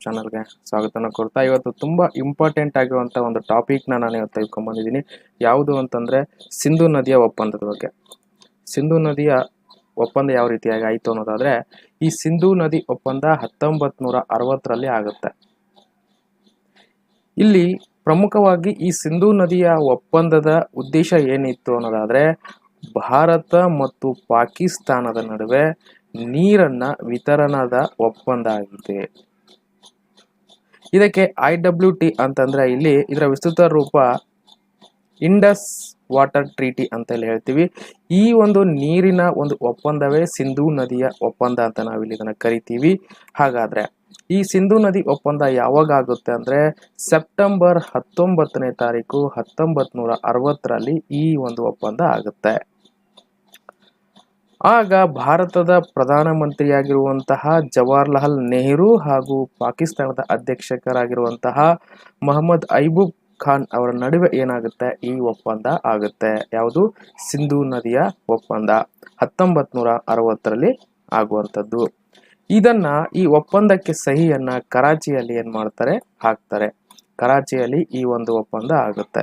ಚಾನಲ್ಗೆ ಸ್ವಾಗತನ ಕೊಡ್ತಾ ಇವತ್ತು ತುಂಬ ಇಂಪಾರ್ಟೆಂಟ್ ಆಗಿರುವಂಥ ಒಂದು ಟಾಪಿಕ್ನ ನಾನು ಇವತ್ತು ತೆಗೆದುಕೊಂಡ್ಬಂದಿದ್ದೀನಿ ಯಾವುದು ಅಂತಂದರೆ ಸಿಂಧು ನದಿಯ ಒಪ್ಪಂದದ ಬಗ್ಗೆ. ಸಿಂಧು ನದಿಯ ಒಪ್ಪಂದ ಯಾವ ರೀತಿಯಾಗಿ ಆಯಿತು ಅನ್ನೋದಾದರೆ ಈ ಸಿಂಧು ನದಿ ಒಪ್ಪಂದ ಹತ್ತೊಂಬತ್ತು ಅರವತ್ತರಲ್ಲಿ ಆಗುತ್ತೆ. ಇಲ್ಲಿ ಪ್ರಮುಖವಾಗಿ ಈ ಸಿಂಧೂ ನದಿಯ ಒಪ್ಪಂದದ ಉದ್ದೇಶ ಏನಿತ್ತು ಅನ್ನೋದಾದರೆ ಭಾರತ ಮತ್ತು ಪಾಕಿಸ್ತಾನದ ನಡುವೆ ನೀರನ್ನ ವಿತರಣದ ಒಪ್ಪಂದ ಆಗಿದೆ. ಇದಕ್ಕೆ ಐ ಡಬ್ಲ್ಯೂ ಟಿ ಅಂತಂದ್ರೆ ಇಲ್ಲಿ ಇದರ ವಿಸ್ತೃತ ರೂಪ ಇಂಡಸ್ ವಾಟರ್ ಟ್ರೀಟಿ ಅಂತ ಹೇಳಿ ಹೇಳ್ತೀವಿ. ಈ ಒಂದು ನೀರಿನ ಒಂದು ಒಪ್ಪಂದವೇ ಸಿಂಧೂ ನದಿಯ ಒಪ್ಪಂದ ಅಂತ ನಾವಿಲ್ಲಿ ಇದನ್ನ ಕರಿತೀವಿ. ಹಾಗಾದ್ರೆ ಈ ಸಿಂಧೂ ನದಿ ಒಪ್ಪಂದ ಯಾವಾಗ ಆಗುತ್ತೆ ಅಂದ್ರೆ ಸೆಪ್ಟೆಂಬರ್ ಹತ್ತೊಂಬತ್ತನೇ ತಾರೀಕು ಹತ್ತೊಂಬತ್ ನೂರ ಅರವತ್ತರಲ್ಲಿ ಈ ಒಂದು ಒಪ್ಪಂದ ಆಗುತ್ತೆ. ಆಗ ಭಾರತದ ಪ್ರಧಾನಮಂತ್ರಿಯಾಗಿರುವಂತಹ ಜವಾಹರ್ಲಾಲ್ ನೆಹರು ಹಾಗೂ ಪಾಕಿಸ್ತಾನದ ಅಧ್ಯಕ್ಷಕರಾಗಿರುವಂತಹ ಮೊಹಮ್ಮದ್ ಐಬೂಬ್ ಖಾನ್ ಅವರ ನಡುವೆ ಏನಾಗುತ್ತೆ? ಈ ಒಪ್ಪಂದ ಆಗುತ್ತೆ. ಯಾವುದು? ಸಿಂಧೂ ನದಿಯ ಒಪ್ಪಂದ. ಹತ್ತೊಂಬತ್ ನೂರ ಅರವತ್ತರಲ್ಲಿ ಆಗುವಂಥದ್ದು. ಇದನ್ನ ಈ ಒಪ್ಪಂದಕ್ಕೆ ಸಹಿಯನ್ನ ಕರಾಚಿಯಲ್ಲಿ ಏನ್ ಮಾಡ್ತಾರೆ ಹಾಕ್ತಾರೆ. ಕರಾಚಿಯಲ್ಲಿ ಈ ಒಂದು ಒಪ್ಪಂದ ಆಗುತ್ತೆ.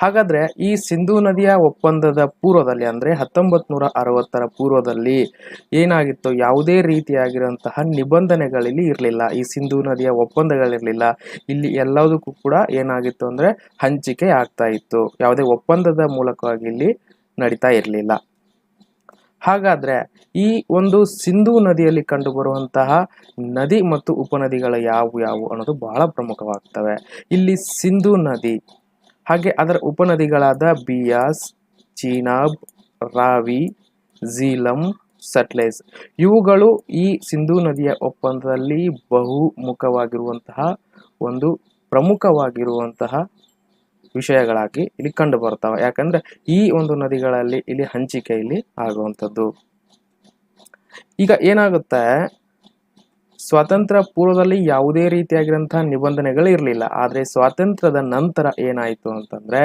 ಹಾಗಾದ್ರೆ ಈ ಸಿಂಧೂ ನದಿಯ ಒಪ್ಪಂದದ ಪೂರ್ವದಲ್ಲಿ, ಅಂದ್ರೆ ಹತ್ತೊಂಬತ್ ನೂರ ಅರವತ್ತರ ಪೂರ್ವದಲ್ಲಿ ಏನಾಗಿತ್ತು ಯಾವುದೇ ರೀತಿಯಾಗಿರುವಂತಹ ನಿಬಂಧನೆಗಳಲ್ಲಿ ಇರಲಿಲ್ಲ. ಈ ಸಿಂಧೂ ನದಿಯ ಒಪ್ಪಂದಗಳಿರಲಿಲ್ಲ. ಇಲ್ಲಿ ಎಲ್ಲದಕ್ಕೂ ಕೂಡ ಏನಾಗಿತ್ತು ಅಂದ್ರೆ ಹಂಚಿಕೆ ಆಗ್ತಾ ಇತ್ತು. ಯಾವುದೇ ಒಪ್ಪಂದದ ಮೂಲಕವಾಗಿ ಇಲ್ಲಿ ನಡೀತಾ ಇರಲಿಲ್ಲ. ಹಾಗಾದ್ರೆ ಈ ಒಂದು ಸಿಂಧೂ ನದಿಯಲ್ಲಿ ಕಂಡುಬರುವಂತಹ ನದಿ ಮತ್ತು ಉಪನದಿಗಳು ಯಾವು ಯಾವುವು ಅನ್ನೋದು ಬಹಳ ಪ್ರಮುಖವಾಗ್ತವೆ. ಇಲ್ಲಿ ಸಿಂಧೂ ನದಿ ಹಾಗೆ ಅದರ ಉಪನದಿಗಳಾದ ಬಿಯಾಸ್, ಚೀನಾಬ್, ರಾವಿ, ಝೀಲಂ ಸಟ್ಲೇಸ್ ಇವುಗಳು ಈ ಸಿಂಧೂ ನದಿಯ ಒಪ್ಪಂದದಲ್ಲಿ ಬಹುಮುಖವಾಗಿರುವಂತಹ ಒಂದು ಪ್ರಮುಖವಾಗಿರುವಂತಹ ವಿಷಯಗಳಾಗಿ ಇಲ್ಲಿ ಕಂಡು ಬರ್ತವೆ ಯಾಕಂದ್ರೆ ಈ ಒಂದು ನದಿಗಳಲ್ಲಿ ಇಲ್ಲಿ ಹಂಚಿಕೆ ಇಲ್ಲಿ ಆಗುವಂಥದ್ದು. ಈಗ ಏನಾಗುತ್ತೆ? ಸ್ವಾತಂತ್ರ್ಯ ಪೂರ್ವದಲ್ಲಿ ಯಾವುದೇ ರೀತಿಯಾಗಿರಂತಹ ನಿಬಂಧನೆಗಳು ಇರಲಿಲ್ಲ. ಆದರೆ ಸ್ವಾತಂತ್ರ್ಯದ ನಂತರ ಏನಾಯಿತು ಅಂತಂದ್ರೆ,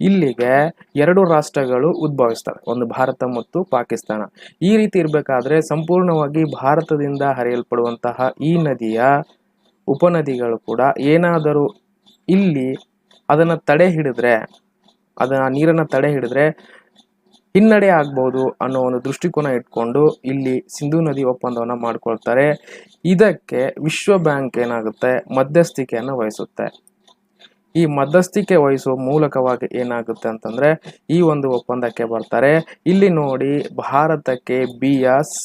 ಇಲ್ಲಿಗೆ ಎರಡು ರಾಷ್ಟ್ರಗಳು ಉದ್ಭವಿಸ್ತವೆ. ಒಂದು ಭಾರತ ಮತ್ತು ಪಾಕಿಸ್ತಾನ. ಈ ರೀತಿ ಇರಬೇಕಾದ್ರೆ ಸಂಪೂರ್ಣವಾಗಿ ಭಾರತದಿಂದ ಹರಿಯಲ್ಪಡುವಂತಹ ಈ ನದಿಯ ಉಪನದಿಗಳು ಕೂಡ ಏನಾದರೂ ಇಲ್ಲಿ ಅದನ್ನು ತಡೆ ಹಿಡಿದ್ರೆ ಅದನ್ನ ನೀರನ್ನ ತಡೆ ಹಿಡಿದ್ರೆ ಹಿನ್ನಡೆ ಆಗ್ಬೋದು ಅನ್ನೋ ಒಂದು ದೃಷ್ಟಿಕೋನ ಇಟ್ಕೊಂಡು ಇಲ್ಲಿ ಸಿಂಧೂ ನದಿ ಒಪ್ಪಂದವನ್ನ ಮಾಡ್ಕೊಳ್ತಾರೆ. ಇದಕ್ಕೆ ವಿಶ್ವ ಬ್ಯಾಂಕ್ ಏನಾಗುತ್ತೆ? ಮಧ್ಯಸ್ಥಿಕೆಯನ್ನು ವಹಿಸುತ್ತೆ. ಈ ಮಧ್ಯಸ್ಥಿಕೆ ವಹಿಸುವ ಮೂಲಕವಾಗಿ ಏನಾಗುತ್ತೆ ಅಂತಂದ್ರೆ ಈ ಒಂದು ಒಪ್ಪಂದಕ್ಕೆ ಬರ್ತಾರೆ. ಇಲ್ಲಿ ನೋಡಿ ಭಾರತಕ್ಕೆ ಬಿಯಾಸ್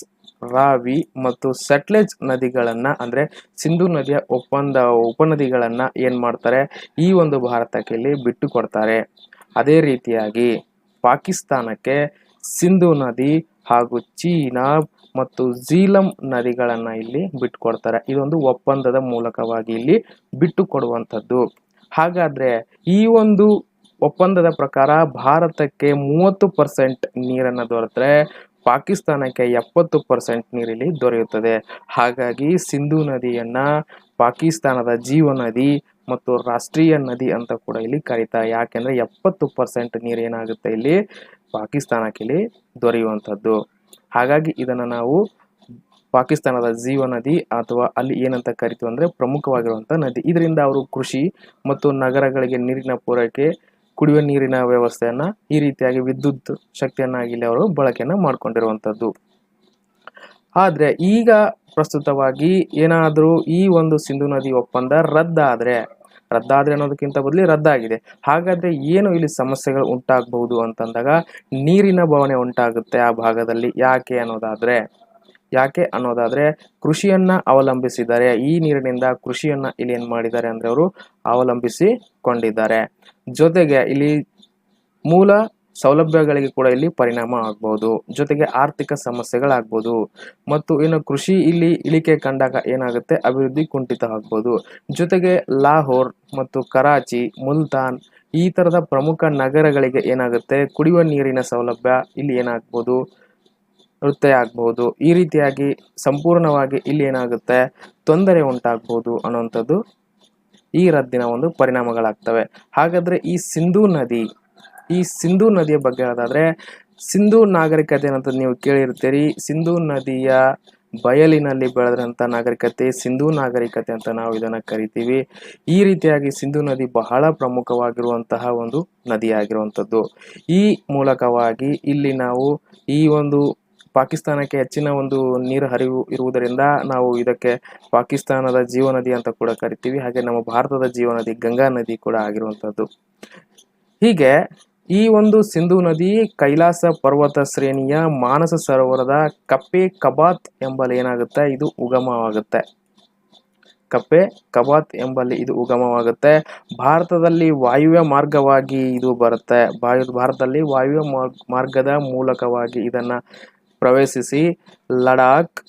ರಾವಿ ಮತ್ತು ಸಟ್ಲೆಜ್ ನದಿಗಳನ್ನ ಅಂದ್ರೆ ಸಿಂಧು ನದಿಯ ಒಪ್ಪಂದ, ಉಪನದಿಗಳನ್ನ ಏನ್ ಮಾಡ್ತಾರೆ? ಈ ಒಂದು ಭಾರತಕ್ಕೆ ಇಲ್ಲಿ ಬಿಟ್ಟು ಕೊಡ್ತಾರೆ. ಅದೇ ರೀತಿಯಾಗಿ ಪಾಕಿಸ್ತಾನಕ್ಕೆ ಸಿಂಧು ನದಿ ಹಾಗೂ ಚೀನಾ ಮತ್ತು ಝೀಲಂ ನದಿಗಳನ್ನು ಇಲ್ಲಿ ಬಿಟ್ಟುಕೊಡ್ತಾರೆ ಇದೊಂದು ಒಪ್ಪಂದದ ಮೂಲಕವಾಗಿ ಇಲ್ಲಿ ಬಿಟ್ಟು ಕೊಡುವಂಥದ್ದು. ಹಾಗಾದ್ರೆ ಈ ಒಂದು ಒಪ್ಪಂದದ ಪ್ರಕಾರ ಭಾರತಕ್ಕೆ ಮೂವತ್ತು ಪರ್ಸೆಂಟ್ ನೀರನ್ನ ದೊರೆತರೆ ಪಾಕಿಸ್ತಾನಕ್ಕೆ ಎಪ್ಪತ್ತು ಪರ್ಸೆಂಟ್ ನೀರಿಲ್ಲಿ ದೊರೆಯುತ್ತದೆ. ಹಾಗಾಗಿ ಸಿಂಧೂ ನದಿಯನ್ನ ಪಾಕಿಸ್ತಾನದ ಜೀವ ನದಿ ಮತ್ತು ರಾಷ್ಟ್ರೀಯ ನದಿ ಅಂತ ಕೂಡ ಇಲ್ಲಿ ಕರೀತಾರೆ ಯಾಕೆಂದ್ರೆ ಎಪ್ಪತ್ತು ಪರ್ಸೆಂಟ್ ನೀರು ಏನಾಗುತ್ತೆ ಇಲ್ಲಿ ಪಾಕಿಸ್ತಾನಕ್ಕೆ ಇಲ್ಲಿ ದೊರೆಯುವಂಥದ್ದು. ಹಾಗಾಗಿ ಇದನ್ನ ನಾವು ಪಾಕಿಸ್ತಾನದ ಜೀವ ನದಿ ಅಥವಾ ಅಲ್ಲಿ ಏನಂತ ಕರಿತೀವಿ ಅಂದ್ರೆ ಪ್ರಮುಖವಾಗಿರುವಂತಹ ನದಿ. ಇದರಿಂದ ಅವರು ಕೃಷಿ ಮತ್ತು ನಗರಗಳಿಗೆ ನೀರಿನ ಪೂರೈಕೆ, ಕುಡಿಯುವ ನೀರಿನ ವ್ಯವಸ್ಥೆಯನ್ನು ಈ ರೀತಿಯಾಗಿ ವಿದ್ಯುತ್ ಶಕ್ತಿಯನ್ನಾಗಿ ಇಲ್ಲಿ ಅವರು ಬಳಕೆಯನ್ನು ಮಾಡ್ಕೊಂಡಿರುವಂತದ್ದು ಆದ್ರೆ ಈಗ ಪ್ರಸ್ತುತವಾಗಿ ಏನಾದರೂ ಈ ಒಂದು ಸಿಂಧು ನದಿ ಒಪ್ಪಂದ ರದ್ದಾದ್ರೆ ರದ್ದಾದ್ರೆ ಅನ್ನೋದಕ್ಕಿಂತ ಬದಲಿ ರದ್ದಾಗಿದೆ. ಹಾಗಾದ್ರೆ ಏನು ಇಲ್ಲಿ ಸಮಸ್ಯೆಗಳು ಉಂಟಾಗಬಹುದು ಅಂತಂದಾಗ ನೀರಿನ ಬವಣೆ ಉಂಟಾಗುತ್ತೆ ಆ ಭಾಗದಲ್ಲಿ. ಯಾಕೆ ಅನ್ನೋದಾದ್ರೆ ಯಾಕೆ ಅನ್ನೋದಾದ್ರೆ ಕೃಷಿಯನ್ನ ಅವಲಂಬಿಸಿದ್ದಾರೆ. ಈ ನೀರಿನಿಂದ ಕೃಷಿಯನ್ನ ಇಲ್ಲಿ ಏನ್ ಮಾಡಿದ್ದಾರೆ ಅಂದ್ರೆ ಅವರು ಅವಲಂಬಿಸಿಕೊಂಡಿದ್ದಾರೆ. ಜೊತೆಗೆ ಇಲ್ಲಿ ಮೂಲ ಸೌಲಭ್ಯಗಳಿಗೆ ಕೂಡ ಇಲ್ಲಿ ಪರಿಣಾಮ ಆಗ್ಬೋದು. ಜೊತೆಗೆ ಆರ್ಥಿಕ ಸಮಸ್ಯೆಗಳಾಗ್ಬೋದು. ಮತ್ತು ಇನ್ನು ಕೃಷಿ ಇಲ್ಲಿ ಇಳಿಕೆ ಕಂಡಾಗ ಏನಾಗುತ್ತೆ? ಅಭಿವೃದ್ಧಿ ಕುಂಠಿತ ಆಗ್ಬೋದು. ಜೊತೆಗೆ ಲಾಹೋರ್ ಮತ್ತು ಕರಾಚಿ, ಮುಲ್ತಾನ್ ಈ ತರದ ಪ್ರಮುಖ ನಗರಗಳಿಗೆ ಏನಾಗುತ್ತೆ? ಕುಡಿಯುವ ನೀರಿನ ಸೌಲಭ್ಯ ಇಲ್ಲಿ ಏನಾಗ್ಬೋದು? ನೃತ್ಯ ಆಗ್ಬಹುದು ಈ ರೀತಿಯಾಗಿ ಸಂಪೂರ್ಣವಾಗಿ ಇಲ್ಲಿ ಏನಾಗುತ್ತೆ? ತೊಂದರೆ ಉಂಟಾಗ್ಬೋದು ಅನ್ನುವಂಥದ್ದು ಈ ರದ್ದಿನ ಒಂದು ಪರಿಣಾಮಗಳಾಗ್ತವೆ. ಹಾಗಾದ್ರೆ ಈ ಸಿಂಧೂ ನದಿ ಈ ಸಿಂಧೂ ನದಿಯ ಬಗ್ಗೆ ಹೇಳೋದಾದ್ರೆ ಸಿಂಧೂ ನಾಗರಿಕತೆ ಅಂತ ನೀವು ಕೇಳಿರ್ತೀರಿ. ಸಿಂಧೂ ನದಿಯ ಬಯಲಿನಲ್ಲಿ ಬೆಳೆದಂತ ನಾಗರಿಕತೆ, ಸಿಂಧೂ ನಾಗರಿಕತೆ ಅಂತ ನಾವು ಇದನ್ನು ಕರಿತೀವಿ. ಈ ರೀತಿಯಾಗಿ ಸಿಂಧೂ ನದಿ ಬಹಳ ಪ್ರಮುಖವಾಗಿರುವಂತಹ ಒಂದು ನದಿಯಾಗಿರುವಂಥದ್ದು. ಈ ಮೂಲಕವಾಗಿ ಇಲ್ಲಿ ನಾವು ಈ ಒಂದು ಪಾಕಿಸ್ತಾನಕ್ಕೆ ಹೆಚ್ಚಿನ ಒಂದು ನೀರು ಹರಿವು ಇರುವುದರಿಂದ ನಾವು ಇದಕ್ಕೆ ಪಾಕಿಸ್ತಾನದ ಜೀವನದಿ ಅಂತ ಕೂಡ ಕರಿತೀವಿ. ಹಾಗೆ ನಮ್ಮ ಭಾರತದ ಜೀವನದಿ ಗಂಗಾ ನದಿ ಕೂಡ ಆಗಿರುವಂಥದ್ದು. ಹೀಗೆ ಈ ಒಂದು ಸಿಂಧೂ ನದಿ ಕೈಲಾಸ ಪರ್ವತ ಶ್ರೇಣಿಯ ಮಾನಸ ಸರೋವರದ ಕಪ್ಪೆ ಕಬಾತ್ ಎಂಬಲ್ಲಿ ಏನಾಗುತ್ತೆ? ಇದು ಉಗಮವಾಗುತ್ತೆ. ಕಪ್ಪೆ ಕಬಾತ್ ಎಂಬಲ್ಲಿ ಇದು ಉಗಮವಾಗುತ್ತೆ. ಭಾರತದಲ್ಲಿ ವಾಯುವ್ಯ ಮಾರ್ಗವಾಗಿ ಇದು ಬರುತ್ತೆ. ಭಾರತದಲ್ಲಿ ವಾಯುವ್ಯ ಮಾರ್ಗ, ಮಾರ್ಗದ ಮೂಲಕವಾಗಿ ಇದನ್ನು ಪ್ರವೇಶಿಸಿ ಲಡಾಖ್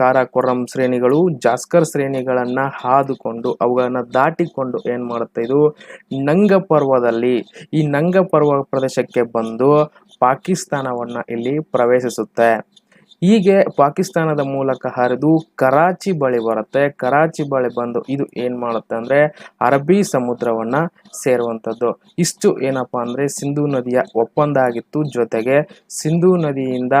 ಕಾರಾಕೋರಂ ಶ್ರೇಣಿಗಳು ಜಾಸ್ಕರ್ ಶ್ರೇಣಿಗಳನ್ನು ಹಾದುಕೊಂಡು ಅವುಗಳನ್ನು ದಾಟಿಕೊಂಡು ಏನು ಮಾಡುತ್ತೆ ಇದು ನಂಗ ಪರ್ವದಲ್ಲಿ ಈ ನಂಗ ಪರ್ವ ಪ್ರದೇಶಕ್ಕೆ ಬಂದು ಪಾಕಿಸ್ತಾನವನ್ನು ಇಲ್ಲಿ ಪ್ರವೇಶಿಸುತ್ತೆ. ಹೀಗೆ ಪಾಕಿಸ್ತಾನದ ಮೂಲಕ ಹರಿದು ಕರಾಚಿ ಬಳಿ ಬರುತ್ತೆ. ಕರಾಚಿ ಬಳಿ ಬಂದು ಇದು ಏನು ಮಾಡುತ್ತೆ ಅಂದರೆ ಅರಬ್ಬಿ ಸಮುದ್ರವನ್ನು ಸೇರುವಂಥದ್ದು. ಇಷ್ಟು ಏನಪ್ಪ ಅಂದರೆ ಸಿಂಧೂ ನದಿಯ ಒಪ್ಪಂದ ಆಗಿತ್ತು. ಜೊತೆಗೆ ಸಿಂಧೂ ನದಿಯಿಂದ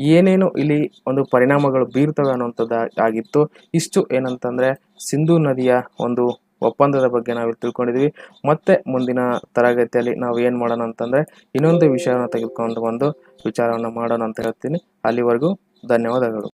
ಏನೇನು ಇಲ್ಲಿ ಒಂದು ಪರಿಣಾಮಗಳು ಬೀರ್ತವೆ ಅನ್ನುವಂಥದ್ದು ಆಗಿತ್ತು. ಇಷ್ಟು ಏನಂತಂದರೆ ಸಿಂಧೂ ನದಿಯ ಒಂದು ಒಪ್ಪಂದದ ಬಗ್ಗೆ ನಾವು ತಿಳ್ಕೊಂಡಿದ್ವಿ. ಮತ್ತೆ ಮುಂದಿನ ತರಗತಿಯಲ್ಲಿ ನಾವು ಏನು ಮಾಡೋಣ ಅಂತಂದರೆ ಇನ್ನೊಂದು ವಿಷಯವನ್ನು ತೆಗೆದುಕೊಂಡು ಬಂದು ವಿಚಾರವನ್ನು ಮಾಡೋಣ ಅಂತ ಹೇಳ್ತೀನಿ. ಅಲ್ಲಿವರೆಗೂ ಧನ್ಯವಾದಗಳು.